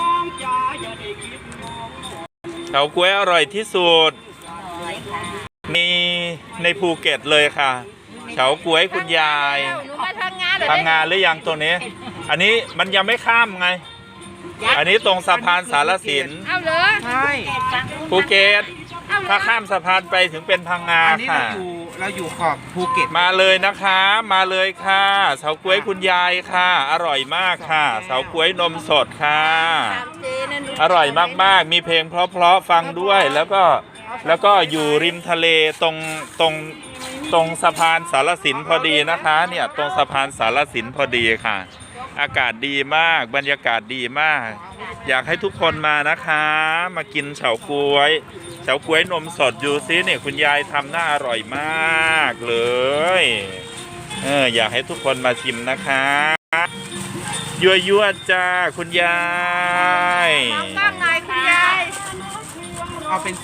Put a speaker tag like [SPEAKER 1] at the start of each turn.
[SPEAKER 1] น้องจ๋าอย่าได้คิดมอง
[SPEAKER 2] เฉาก๊วยอร่อยที่สุด
[SPEAKER 3] ร้อยค่ะ
[SPEAKER 2] มีในภูเก็ตเลยค่ะ เฉาก๊วยคุณยาย
[SPEAKER 3] หนูมาทำงานเลย
[SPEAKER 2] ทำงานหรือยังตรงนี้ อันนี้มันยังไม่ข้ามไง อันนี้ตรงสะพานสารสิน
[SPEAKER 3] เอาเลย
[SPEAKER 4] ใช่
[SPEAKER 2] ภูเก็ต
[SPEAKER 3] เอาเลย
[SPEAKER 2] ถ้าข้ามสะพานไปถึงเป็นพังงา
[SPEAKER 4] อันนี้เรา
[SPEAKER 2] ค่ะ
[SPEAKER 4] อยู่ เราอยู่ขอบภูเก็ต
[SPEAKER 2] มาเลยนะคะ มาเลยค่ะเฉาก๊วยคุณยายค่ะ อร่อยมากค่ะเฉาก๊วยนมสดค่ะ
[SPEAKER 3] ตามเจนะหนู
[SPEAKER 2] อร่อยมากๆ มีเพลงเพราะๆฟังด้วยแล้วก็แล้วก็อยู่ริมทะเลตรงตรงตรงสะพานสารสินพอดีนะคะ เนี่ยตรงสะพานสารสินพอดีค่ะ อากาศดีมากบรรยากาศดีมาก อยากให้ทุกคนมานะคะ มากินเฉาก๊วย เฉาก๊วยนมสดดูซิเนี่ยคุณยายทำหน้าอร่อยมากเลย เอออยากให้ทุกคนมาชิมนะคะยั่วยั่วๆจ้าคุณยาย
[SPEAKER 3] มองกล้องหน่อยคุณยาย
[SPEAKER 4] เอาเป็น